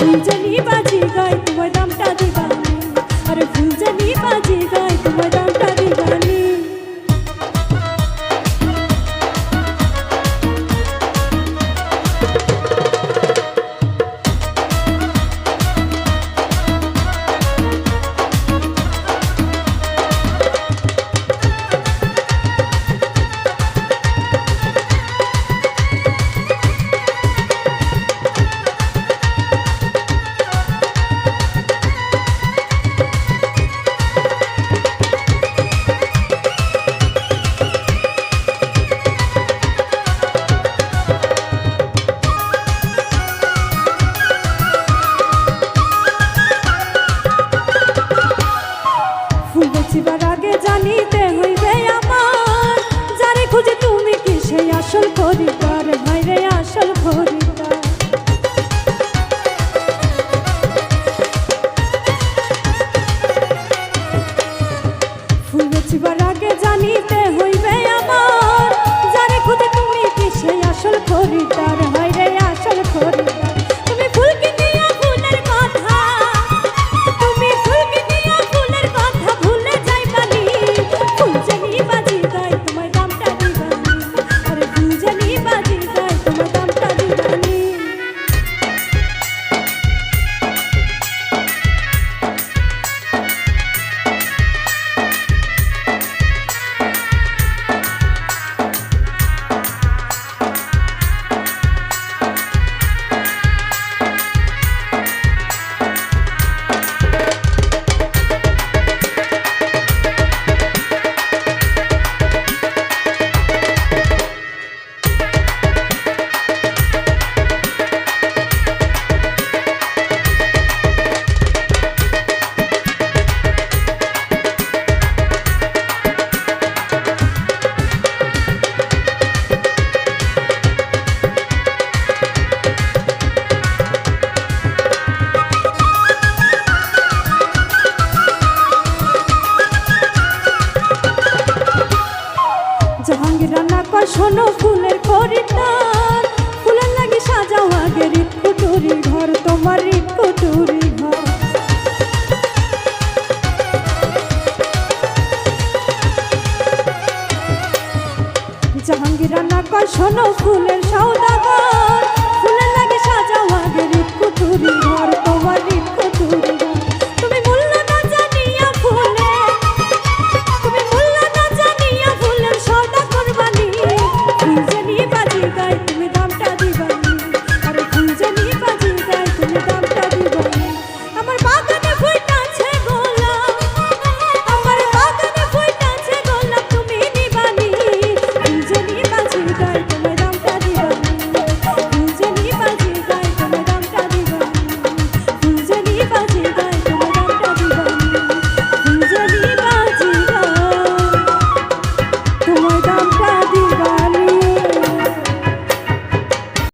চুলচালি বাজি গায় তোমার দামটা দিবা। বুঝবার আগে জানিতে হইবে আমার যারে খুদে তুমি কি সেই আসল খরিদার কর শোনো ফুলের করিতার ফুলের লাগে সাজাও আগে রিট কুটুরি ঘর, তোমার রিট কুটুরি ঘর। জাহাঙ্গীর রান্না কর শোনো ফুলের সৌদাগর